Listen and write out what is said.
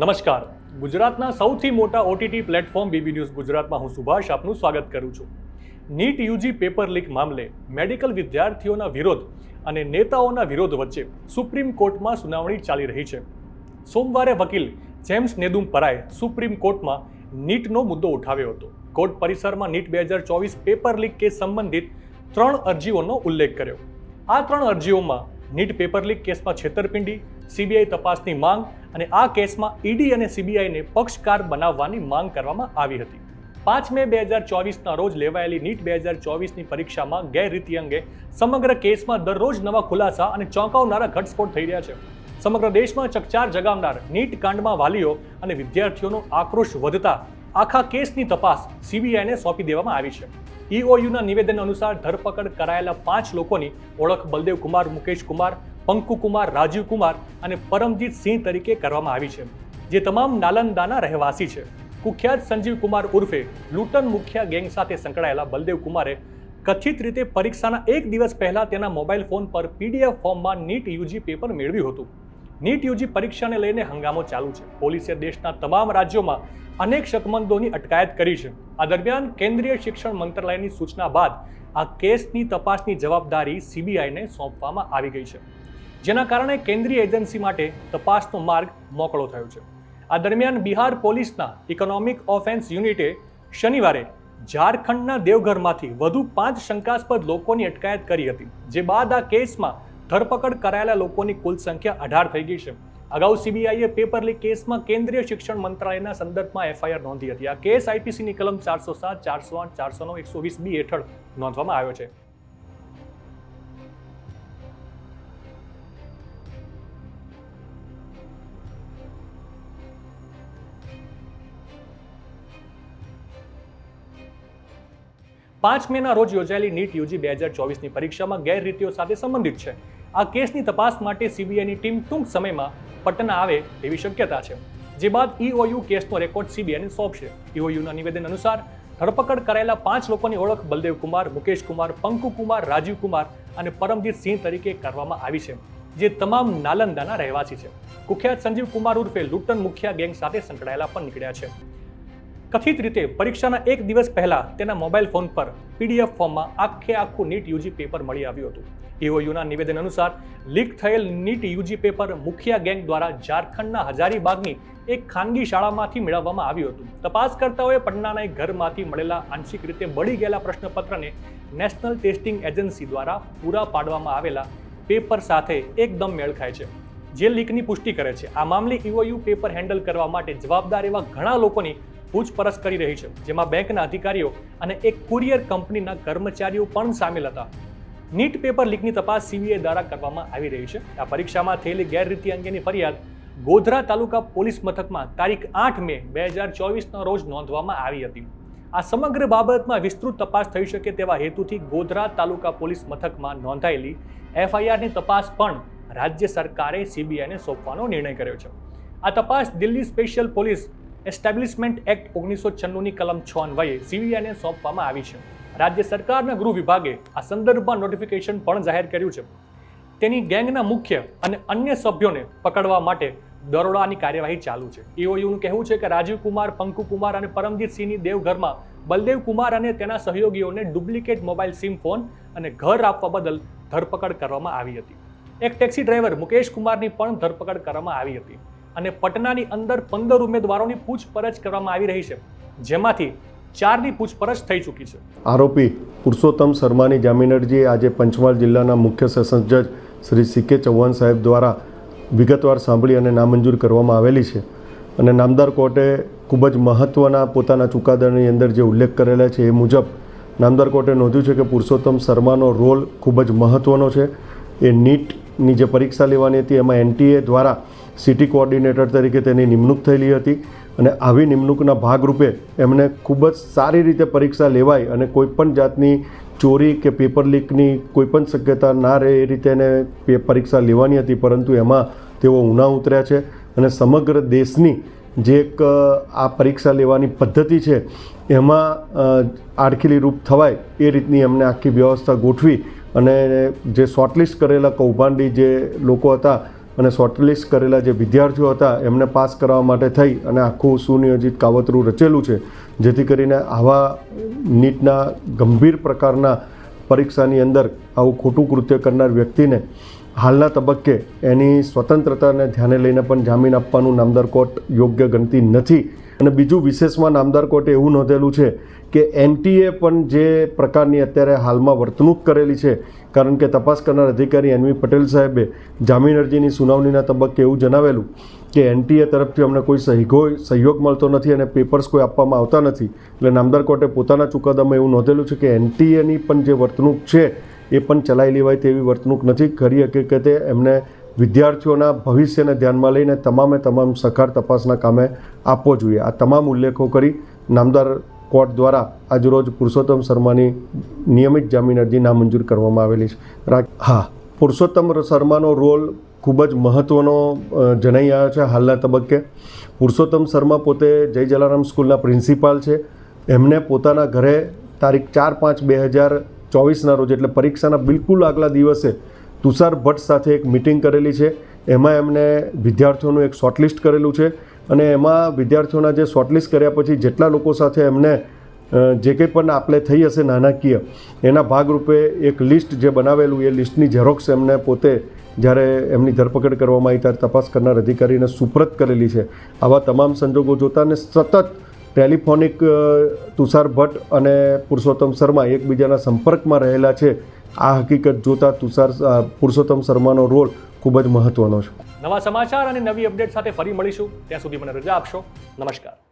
નમસ્કાર. ગુજરાતના સૌથી મોટા ઓટીટી પ્લેટફોર્મ બીબી ન્યૂઝ ગુજરાતમાં હું સુભાષ આપનું સ્વાગત કરું છું. નીટ યુજી પેપર લીક મામલે મેડિકલ વિદ્યાર્થીઓના વિરોધ અને નેતાઓના વિરોધ વચ્ચે સુપ્રીમ કોર્ટમાં સુનાવણી ચાલી રહી છે. સોમવારે વકીલ જેમ્સ નેદુમ પરાએ સુપ્રીમ કોર્ટમાં નીટનો મુદ્દો ઉઠાવ્યો હતો. કોર્ટ પરિસરમાં નીટ બે હજાર ચોવીસ પેપર લીક કેસ સંબંધિત ત્રણ અરજીઓનો ઉલ્લેખ કર્યો. આ ત્રણ અરજીઓમાં નીટ પેપર લીક કેસમાં છેતરપિંડી સીબીઆઈ તપાસની માંગ અને આ કેસમાં ઈડી અને સીબીઆઈને પક્ષકાર બનાવવાની માંગ કરવામાં આવી હતી. પાંચ મે બે હજાર ચોવીસના રોજ લેવાયેલી નીટ બે હજાર ચોવીસની પરીક્ષામાં ગેરરીતિ અંગે સમગ્ર કેસમાં દરરોજ નવા ખુલાસા અને ચોંકાવનારા ઘટસ્ફોટ થઈ રહ્યા છે. સમગ્ર દેશમાં ચકચાર જગાવનાર નીટ કાંડમાં વાલીઓ અને વિદ્યાર્થીઓનો આક્રોશ વધતા આખા કેસની તપાસ સીબીઆઈને સોંપી દેવામાં આવી છે. ઈઓયુના નિવેદન અનુસાર ધરપકડ કરાયેલા પાંચ લોકોની ઓળખ બલદેવ કુમાર, મુકેશ કુમાર પંકુ રાજીવકુમાર અને પરમજીત સિંહ તરીકે કરવામાં આવી છે, જે તમામ નાલંદાના રહેવાસી છે. કુખ્યાત સંજીવ કુમાર ઉર્ફે લૂંટન મુખ્ય ગેંગ સાથે સંકળાયેલા બલદેવ કુમારે કથિત રીતે પરીક્ષાના એક દિવસ પહેલા તેના મોબાઈલ ફોન પર પીડીએફ ફોર્મમાં નીટ યુજી પેપર મેળવ્યું હતું. નીટ યુજી પરીક્ષાને લઈને હંગામો ચાલુ છે. પોલીસે દેશના તમામ રાજ્યોમાં અનેક શકમંદોની અટકાયત કરી છે. આ દરમિયાન કેન્દ્રીય શિક્ષણ મંત્રાલયની સૂચના બાદ આ કેસની તપાસની જવાબદારી સીબીઆઈને સોંપવામાં આવી ગઈ છે. જેના કારણે કેન્દ્રીય એજન્સી માટે તપાસનો માર્ગ મોકળો થયો છે. આ દરમિયાન બિહાર પોલીસના ઇકોનોમિક ઓફેન્સ યુનિટે શનિવારે ઝારખંડના દેવઘરમાંથી વધુ પાંચ શંકાસ્પદ લોકોની અટકાયત કરી હતી, જે બાદ આ કેસમાં ધરપકડ કરાયેલા લોકોની કુલ સંખ્યા અઢાર થઈ ગઈ છે. અગાઉ સીબીઆઈએ પેપર લીક કેસમાં કેન્દ્રીય શિક્ષણ મંત્રાલયના સંદર્ભમાં એફઆઈઆર નોંધી હતી. આ કેસ આઈપીસીની કલમ ચારસો સાત, ચારસો આઠ, ચારસો નવ, એકસો વીસ બી હેઠળ નોંધવામાં આવ્યો છે. પાંચ મેના રોજ યોજાયેલી નીટ યુજી બે હજાર ચોવીસની પરીક્ષામાં ગેરરીતિઓ સાથે સંબંધિત છે. આ કેસની તપાસ માટે સીબીઆઈની ટીમ ટૂંક સમયમાં પટના આવે તેવી શક્યતા છે. જે બાદ ઈઓયુ કેસનો રેકોર્ડ સીબીઆઈને સોંપશે. ઈઓયુના નિવેદન અનુસાર ધરપકડ કરાયેલા પાંચ લોકોની ઓળખ બલદેવ કુમાર, મુકેશ કુમાર, પંકુ કુમાર, રાજીવ કુમાર અને પરમજીત સિંહ તરીકે કરવામાં આવી છે. જે તમામ નાલંદાના રહેવાસી છે. કુખ્યાત સંજીવ કુમાર ઉર્ફે લૂંટન મુખ્ય ગેંગ સાથે સંકળાયેલા પણ નીકળ્યા છે. કથિત રીતે પરીક્ષાના એક દિવસ પહેલા તેના મોબાઈલ ફોન પર પીડીએફ ફોર્મમાં આખે આખું નીટ યુજી પેપર મળી આવ્યું હતું. ઇઓયુના નિવેદન અનુસાર, લીક થયેલ નીટ યુજી પેપર મુખિયા ગેંગ દ્વારા ઝારખંડના હજારીબાગની એક ખાનગી શાળામાંથી મેળવવામાં આવ્યું હતું. તપાસકર્તાઓએ પટનાના એક ઘરમાંથી મળેલા આંશિક રીતે બળી ગયેલા પ્રશ્નપત્રને નેશનલ ટેસ્ટિંગ એજન્સી દ્વારા પૂરા પાડવામાં આવેલા પેપર સાથે એકદમ મેળ ખાય છે. જે લીકની પુષ્ટિ કરે છે. આ મામલે ઈઓયુ પેપર હેન્ડલ કરવા માટે જવાબદાર એવા ઘણા લોકોની પૂછપરછ કરી રહી છે, જેમાં બેંકના અધિકારીઓ અને એક કુરિયર કંપનીના કર્મચારીઓ પણ સામેલ હતા. નીટ પેપર લીકની તપાસ સીબીઆઈ દ્વારા કરવામાં આવી રહી છે. આ પરીક્ષામાં થયેલી ગેરરીતિ અંગેની ફરિયાદ ગોધરા તાલુકા પોલીસ મથકમાં તારીખ આઠ મે બે હજાર ચોવીસના રોજ નોંધવામાં આવી હતી. આ સમગ્ર બાબતમાં વિસ્તૃત તપાસ થઈ શકે તેવા હેતુથી ગોધરા તાલુકા પોલીસ મથકમાં નોંધાયેલી એફઆઈઆરની તપાસ પણ રાજ્ય સરકારે સીબીઆઈને સોંપવાનો નિર્ણય કર્યો છે. આ તપાસ Delhi special police establishment act ઓગણીસો છન્નુંની કલમ છ અન્વયે સીબીઆઈને સોંપવામાં આવી છે. રાજ્ય સરકારના ગૃહ વિભાગે આ સંદર્ભમાં નોટિફિકેશન પણ જાહેર કર્યું છે. તેની ગેંગના મુખ્ય અને અન્ય સભ્યોને પકડવા માટે દરોડાની કાર્યવાહી ચાલુ છે. ઈઓયુનું કહેવું છે કે રાજીવ કુમાર, પંકુ કુમાર અને પરમજીતસિંહની દેવઘરમાં બલદેવ કુમાર અને તેના સહયોગીઓને ડુપ્લિકેટ મોબાઈલ સિમ ફોન અને ઘર આપવા બદલ ધરપકડ કરવામાં આવી હતી. એક ટેક્સી ડ્રાઈવર મુકેશ કુમારની પણ ધરપકડ કરવામાં આવી હતી. અને પટનાની અંદર પંદર ઉમેદવારોની પૂછપરછ કરવામાં આવી રહી છે, જેમાંથી ચારની પૂછપરછ થઈ ચૂકી છે. આરોપી પુરુષોત્તમ શર્માની જામીન અરજી આજે પંચમહાલ જિલ્લાના મુખ્ય સેશન્સ જજ શ્રી સી કે ચૌહાણ સાહેબ દ્વારા વિગતવાર સાંભળી અને નામંજૂર કરવામાં આવેલી છે. અને નામદાર કોર્ટે ખૂબ જ મહત્ત્વના પોતાના ચુકાદાની અંદર જે ઉલ્લેખ કરેલા છે એ મુજબ નામદાર કોર્ટે નોંધ્યું છે કે પુરુષોત્તમ શર્માનો રોલ ખૂબ જ મહત્ત્વનો છે. એ નીટની જે પરીક્ષા લેવાની હતી, એમાં એનટીએ દ્વારા સિટી કોઓર્ડિનેટર તરીકે તેની નિમણૂક થયેલી હતી અને આવી નિમણૂકના ભાગરૂપે એમને ખૂબ જ સારી રીતે પરીક્ષા લેવાય અને કોઈપણ જાતની ચોરી કે પેપર લીકની કોઈપણ શક્યતા ના રહે એ રીતે એને પરીક્ષા લેવાની હતી, પરંતુ એમાં તેઓ ઉના ઉતર્યા છે અને સમગ્ર દેશની જે એક આ પરીક્ષા લેવાની પદ્ધતિ છે એમાં આડખીલી રૂપ થવાય એ રીતની એમને આખી વ્યવસ્થા ગોઠવી અને જે શોર્ટલિસ્ટ કરેલા કૌભાંડી જે લોકો હતા અને શોર્ટલિસ્ટ કરેલા જે વિદ્યાર્થીઓ હતા, એમને પાસ કરવા માટે થઈ અને આખું સુનિયોજિત કાવતરું રચેલું છે, જેથી કરીને આવા નીટના ગંભીર પ્રકારના પરીક્ષાની અંદર આવું ખોટું કૃત્ય કરનાર વ્યક્તિને હાલના તબક્કે એની સ્વતંત્રતાને ધ્યાને લઈને પણ જામીન આપવાનું નામદાર કોર્ટ યોગ્ય ગણતી નથી. અને બીજું વિશેષમાં નામદાર કોર્ટે એવું નોંધેલું છે કે એનટીએ પણ જે પ્રકારની અત્યારે હાલમાં વર્તણૂક કરેલી છે, કારણ કે તપાસ કરનાર અધિકારી એનવી પટેલ સાહેબે જામીન અરજીની સુનાવણીના તબક્કે એવું જણાવેલું કે એનટીએ તરફથી અમને કોઈ સહીગો, સહયોગ મળતો નથી અને પેપર્સ કોઈ આપવામાં આવતા નથી. એટલે નામદાર કોર્ટે પોતાના ચુકાદામાં એવું નોંધેલું છે કે એનટીએની પણ જે વર્તણૂક છે, એ પણ ચલાવી લેવાય તેવી વર્તણૂક નથી. ખરી હકીકતે એમને વિદ્યાર્થીઓના ભવિષ્યને ધ્યાનમાં લઈને તમામે તમામ સકાર તપાસના કામે આપવો જોઈએ. આ તમામ ઉલ્લેખો કરી નામદાર કોર્ટ દ્વારા આજરોજ પુરુષોત્તમ શર્માની નિયમિત જામીન અરજી નામંજૂર કરવામાં આવેલી છે. હા, પુરુષોત્તમ શર્માનો રોલ ખૂબ જ મહત્ત્વનો જણાઈ આવ્યો છે હાલના તબક્કે. પુરુષોત્તમ શર્મા પોતે જય જલારામ સ્કૂલના પ્રિન્સિપાલ છે. એમને પોતાના ઘરે તારીખ ચાર પાંચ બે હજાર ચોવીસના રોજ એટલે પરીક્ષાના બિલકુલ આગલા દિવસે તુષાર ભટ્ટ સાથે એક મિટિંગ કરેલી છે. એમાં એમને વિદ્યાર્થીઓનું એક શોર્ટલિસ્ટ કરેલું છે અને એમાં વિદ્યાર્થીઓના જે શોર્ટલિસ્ટ કર્યા પછી જેટલા લોકો સાથે એમને જે કંઈ પણ આપલે થઈ હશે નાણાકીય, એના ભાગરૂપે એક લિસ્ટ જે બનાવેલું, એ લિસ્ટની ઝેરોક્સ એમને પોતે જ્યારે એમની ધરપકડ કરવામાં આવી ત્યારે તપાસ કરનાર અધિકારીને સુપ્રત કરેલી છે. આવા તમામ સંજોગો જોતા અને સતત ટેલિફોનિક તુષાર ભટ્ટ અને પુરુષોત્તમ શર્મા એકબીજાના સંપર્કમાં રહેલા છે. આ હકીકત જોતા તુષાર પુરુષોત્તમ શર્માનો રોલ ખૂબ જ મહત્ત્વનો છે. નવા સમાચાર અને નવી અપડેટ સાથે ફરી મળીશું. ત્યાં સુધી મને રજા આપશો. નમસ્કાર.